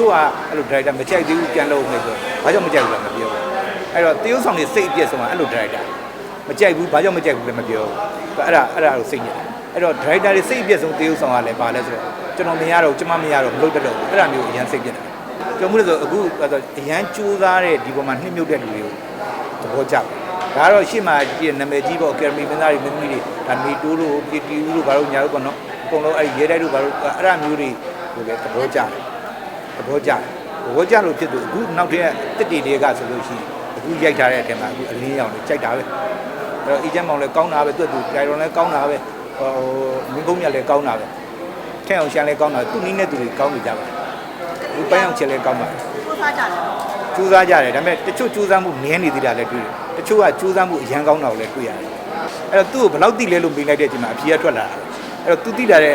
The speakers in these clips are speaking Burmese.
ချို့ကအဲ့လို director မကြိုက်သေးဘူးပြန်လုပ်မယ်ဆိုဘာကြောင့်မကြိုက်ဘူးလဲမပြောဘူးအဲ့တော့တရုပ်ဆောင်တွေစိတ်အပြည့်ဆုံးကအဲ့လို director မကြိုက်ဘူးဘာကြောင့်မကြိုက်ဘူးလဲမပြောဘူးအဲ့ဒါအဲ့ဒါကိုစိတ်ညစ်အဲ့တော့ director တွေစိတ်အပြည့်ဆုံးတရုပ်ဆောင်ကလည်းပါလဲဆိုတော့ကျွန်တော်မရတော့ကျမမရတော့မလုပ်တတ်တော့ဘူးအဲ့ဒါမျိုးအရန်စိတ်ပြစ်တယ်ကျွန်တော်မို့လို့ဆိုအခုဆိုအရန်ကြိုးစားတဲ့ဒီပေါ်မှာနှိမ့်မြုပ်တဲ့လူတွေကိုသဘောကျတယ်ဒါကတော့ရှေ့မှာကြည့်နာမည်ကြီးပေါ့ကယ်မီမင်းသားတွေမင်းသမီးတွေဒါမီတိုးလို့ပီတီဦးလို့ဘာလို့ညာလို့ပေါ့နော်အကုန်လုံးအဲ့ဒီရဲတိုက်တို့ဘာလို့အဲ့ဒါမျိုးတွေကိုလည်းသဘောကျတယ် သဘောကျတယ်သဘောကျလို့ဖြစ်သူအခုနောက်ထပ်တက်တီတွေကဆိုလို့ရှိရင်အခုရိုက်ထားတဲ့အထက်မှာအခုအလင်းရောင်တွေကြိုက်တာပဲအဲ့တော့အီဂျန်မောင်လည်းကောင်းတာပဲသူ့သူကြိုင်ရွန်လည်းကောင်းတာပဲဟိုမင်းကုန်းမြတ်လည်းကောင်းတာပဲထဲအောင်ရှန်လည်းကောင်းတာသူ့နည်းနဲ့သူတွေကောင်းနေကြပါဘူးပန်းအောင်ချက်လည်းကောင်းပါတယ်ကိုစားကြတယ်ကြိုးစားကြတယ်ဒါပေမဲ့တချို့ကြိုးစားမှုနည်းနေသေးတာလည်းတွေ့တယ်တချို့ကကြိုးစားမှုအရန်ကောင်းတာကိုလည်းတွေ့ရတယ်အဲ့တော့သူ့ကိုဘယ်လောက်တိလဲလို့မေးလိုက်တဲ့အချိန်မှာအဖြေကထွက်လာတာအဲ့တော့သူတိတာတဲ့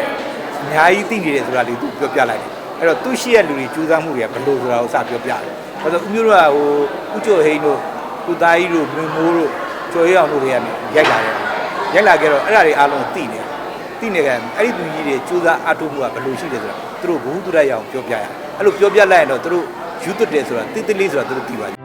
အများကြီးတိနေတယ်ဆိုတာလေးသူပြောပြလိုက်တယ် အဲ့တော့သူ့ရှိရဲ့လူတွေကြိုးစားမှုတွေကဘယ်လိုဆိုတာကိုစပြောပြတယ်ဘာလို့ဦးမျိုးတို့ကဟိုဦးကျော်ဟိန်းတို့ဦးသားကြီးတို့မင်းမိုးတို့ကျော်ရအောင်တို့တွေကနေရိုက်လာတယ်ရိုက်လာခဲ့တော့အဲ့ဒါတွေအားလုံးသိနေတယ်သိနေကြအဲ့ဒီသူကြီးတွေကြိုးစားအားထုတ်မှုကဘယ်လိုရှိတယ်ဆိုတာသူတို့ဘ ഹു တုရရအောင်ပြောပြရအဲ့လိုပြောပြလိုက်ရင်တော့သူတို့ယူသွတ်တယ်ဆိုတာတိတိလေးဆိုတာသူတို့သိပါတယ်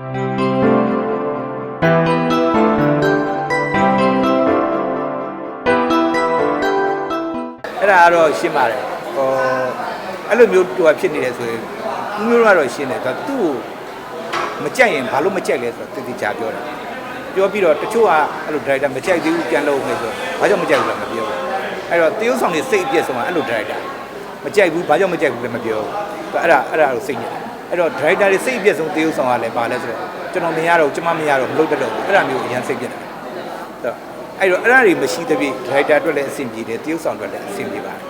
အဲ့ဒါကတော့ရှင်းပါတယ်ဟော အဲ့လိုမျိုးတူဖြစ်နေတယ်ဆိုရင်ဦးမျိုးကတော့ရှင်းတယ်ဒါသူ့ကိုမကြိုက်ရင်ဘာလို့မကြိုက်လဲဆိုတော့တိတိကျပြောတယ်ပြောပြီးတော့တချို့ကအဲ့လို director မကြိုက်သေးဘူးပြန်လုပ်မယ်ဆိုဘာကြောင့်မကြိုက်ဘူးလဲမပြောဘူးအဲ့တော့တရုပ်ဆောင်တွေစိတ်အပြည့်ဆုံးကအဲ့လို director မကြိုက်ဘူးဘာကြောင့်မကြိုက်ဘူးလဲမပြောဘူးအဲ့ဒါအဲ့ဒါကိုစိတ်ညစ်တယ်အဲ့တော့ director တွေစိတ်အပြည့်ဆုံးတရုပ်ဆောင်ကလည်းပါလဲဆိုတော့ကျွန်တော်မရတော့ကျမမရတော့မလုပ်တတ်တော့ဘူးအဲ့ဒါမျိုးအရင်စိတ်ပြစ်တယ်အဲ့တော့အဲ့တော့အဲ့ဒါတွေမရှိသဖြင့် director အတွက်လည်းအဆင်ပြေတယ်တရုပ်ဆောင်အတွက်လည်းအဆင်ပြေပါတယ်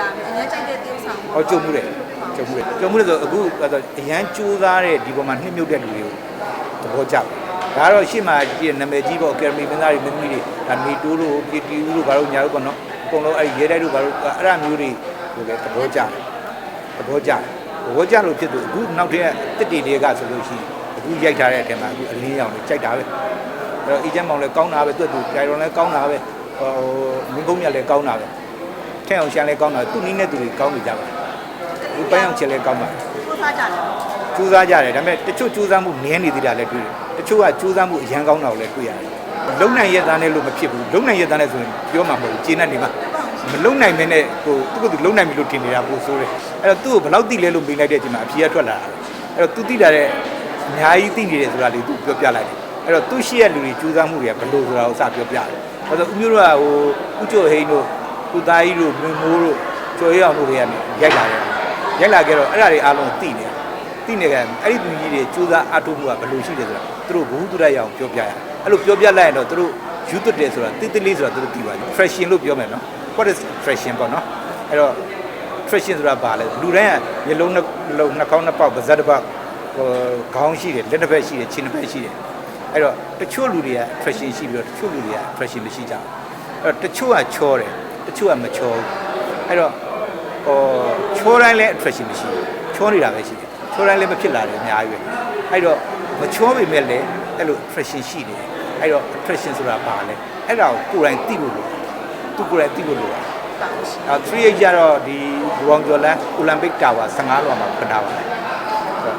တိုက်ခတ်ဘူးလားအရင်ကြိုက်တဲ့တေးဥဆောင်ဟောကြုံမှုတယ်ကြုံမှုတယ်ကြုံမှုတယ်ဆိုအခုဆိုအရန်ကြိုးစားတဲ့ဒီပေါ်မှာနှိမ့်မြုပ်တဲ့လူတွေကိုသဘောကျတယ်ဒါကတော့ရှေ့မှာကြည့်နာမည်ကြီးပေါ့ကယ်မီမင်းသားတွေမင်းသမီးတွေဒါမီတိုးလို့ပီတီဦးလို့ဘာလို့ညာလို့ပေါ့နော်အကုန်လုံးအဲ့ဒီရဲတိုက်တို့ဘာလို့အဲ့ဒါမျိုးတွေကိုလည်းသဘောကျတယ်သဘောကျတယ်သဘောကျလို့ဖြစ်သူအခုနောက်ထပ်တက်တီတွေကဆိုလို့ရှိရင်အခုရိုက်ထားတဲ့အထက်မှာအခုအလင်းရောင်တွေကြိုက်တာပဲအဲ့တော့အီဂျန်မောင်လည်းကောင်းတာပဲသူ့သူကြိုင်ရွန်လည်းကောင်းတာပဲဟိုမင်းကုန်းမြတ်လည်းကောင်းတာပဲ ထဲအောင်ရှန်လည်းကောင်းတာသူ့နည်းနဲ့သူတွေကောင်းနေကြပါဘူးပန်းအောင်ချက်လည်းကောင်းပါတယ်ကိုစားကြတယ်ကြိုးစားကြတယ်ဒါပေမဲ့တချို့ကြိုးစားမှုနည်းနေသေးတာလည်းတွေ့တယ်တချို့ကကြိုးစားမှုအရန်ကောင်းတာကိုလည်းတွေ့ရတယ်လုံနိုင်ရသားနဲ့လို့မဖြစ်ဘူးလုံနိုင်ရသားနဲ့ဆိုရင်ပြောမှာမဟုတ်ဘူးကျေနပ်နေမှာမလုံနိုင်မင်းနဲ့ဟိုသူ့ကိုယ်သူလုံနိုင်ပြီလို့ထင်နေတာပိုဆိုးတယ်အဲ့တော့သူ့ကိုဘယ်လောက်တိလဲလို့မေးလိုက်တဲ့အချိန်မှာအဖြေကထွက်လာတာအဲ့တော့သူတိတာတဲ့အများကြီးတိနေတယ်ဆိုတာလေးသူပြောပြလိုက်တယ်အဲ့တော့သူ့ရှိရဲ့လူတွေကြိုးစားမှုတွေကဘယ်လိုဆိုတာကိုစပြောပြတယ်ဘာလို့ဦးမျိုးတို့ကဟိုဦးကျော်ဟိန်းတို့ ဦးသားကြီးတို့မင်းမိုးတို့ကျော်ရအောင်တို့တွေကနေရိုက်လာတယ်ရိုက်လာခဲ့တော့အဲ့ဒါတွေအားလုံးသိနေတယ်သိနေကြအဲ့ဒီသူကြီးတွေစူးစမ်းအထုမှုကဘယ်လိုရှိတယ်ဆိုတာသူတို့ဘ ഹു တုရရအောင်ပြောပြရအဲ့လိုပြောပြလိုက်ရင်တော့သူတို့ယူသွတ်တယ်ဆိုတာတိတိလေးဆိုတာသူတို့သိပါတယ် fashion လို့ပြောမယ်နော် what is fashion ပေါ့နော်အဲ့တော့ fashion ဆိုတာဘာလဲလူတိုင်းကမျက်လုံးနှလုံးနှာခေါင်းနှစ်ပေါက်ပါးစပ်တစ်ပေါက်ဟိုခေါင်းရှိတယ်လက်တစ်ဖက်ရှိတယ်ခြေတစ်ဖက်ရှိတယ်အဲ့တော့တချို့လူတွေက fashion ရှိပြီးတော့တချို့လူတွေက fashion မရှိကြဘူးအဲ့တော့တချို့ကချောတယ်တ ချို့ကမချောဘူးအဲ့တော့ဟိုချောတိုင်းလည်း fashion မရှိဘူးချောနေတာပဲရှိတယ်ချိုးတိုင်းလည်းမဖြစ်လာတယ်အများကြီးပဲအဲ့တော့မချိုးပေမဲ့လည်းအဲ့လို attraction ရှိတယ်အဲ့တော့ attraction ဆိုတာဘာလဲအဲ့ဒါကိုကိုယ်တိုင်သိလို့လို့သူကိုယ်တိုင်သိလို့လို့အဲ3 8ကျတော့ဒီဘူအောင်ကျော်လန်အိုလံပစ်တာဝါ15လောမှာဖတာပါတယ်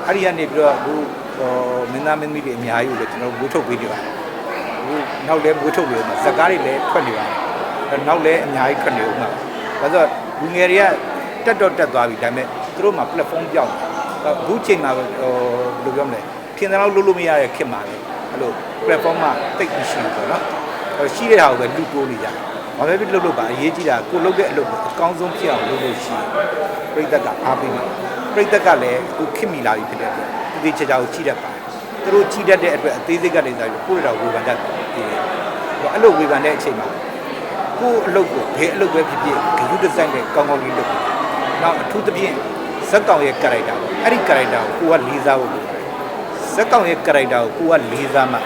အဲ့ဒီကနေပြီးတော့အခုဟိုမင်းသားမင်းသမီးတွေအများကြီးကိုလည်းကျွန်တော်ဝေထုတ်ပေးနေပါတယ်အခုနောက်လည်းဝေထုတ်ပေးမှာဇက်ကားတွေလည်းထွက်နေပါတယ် နောက်လည်းအများကြီးထွက်နေဦးမှာဒါဆိုလူငယ်တွေကတက်တော့တက်သွားပြီဒါပေမဲ့သူတို့မှာ platform ပြောင်းတယ်အခုချိန်မှာဟိုဘယ်လိုပြောမလဲထင်တယ်လို့လုပ်လို့မရတဲ့ခေတ်မှာလေအဲ့လို platform မှာတိတ်မရှိဘူးပေါ့နော်အဲ့ရှိတဲ့ဟာကိုပဲလူတိုးနေကြတယ်ဘာပဲဖြစ်လုပ်လို့ပါအရေးကြီးတာကိုလုပ်တဲ့အလုပ်ကိုအကောင်းဆုံးဖြစ်အောင်လုပ်လို့ရှိရင်ပြိတ္တကအားပေးမှာပြိတ္တကလည်းအခုခင်မိလာပြီဖြစ်တဲ့အတွက်ဒီဒီချာချာကိုကြီးတတ်ပါတယ်သူတို့ကြီးတတ်တဲ့အတွက်အသေးစိတ်ကနေစားပြီးကိုယ့်တော်ဝေဖန်တတ်တယ်အဲ့လိုဝေဖန်တဲ့အချိန်မှာ ကိုယ့်အလုပ်ကိုဘယ်အလုပ်ပဲဖြစ်ဖြစ်ဂရုတစိုက်နဲ့ကောင်းကောင်းလေးလုပ်ပြီးနောက်အထူးသဖြင့်ဇက်ကောင်ရဲ့ character ပေါ့အဲ့ဒီ character ကိုကိုကလေးစားဖို့လိုတယ်ဇက်ကောင်ရဲ့ character ကိုကိုကလေးစားမှ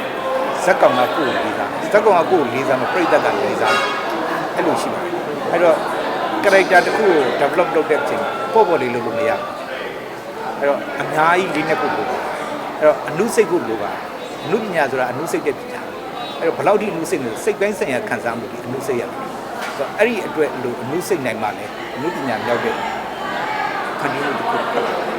ဇက်ကောင်ကကိုကိုလေးစားဇက်ကောင်ကကိုကိုလေးစားမှပြိတ္တကလေးစားတယ်အဲ့လိုရှိပါတယ်အဲ့တော့ character တစ်ခုကို develop လုပ်တဲ့အချိန်ပေါ့ပေါ့လေးလုပ်လို့မရဘူးအဲ့တော့အများကြီးလေးနဲ့ကိုလိုပါအဲ့တော့အနုစိတ်ကိုလိုပါအနုပညာဆိုတာအနုစိတ်တဲ့ပညာအဲ့တော့ဘယ်လောက်ထိအနုစိတ်လို့စိတ်ပိုင်းဆိုင်ရာခံစားမှုဒီအနုစိတ်ရတယ် ဆိုတော့အဲ့ဒီအတွက်လို့အနုစိတ်နိုင်မှလည်းအနုပညာမြောက်တဲ့ခဏလေးတစ်ခုဖြစ်လာ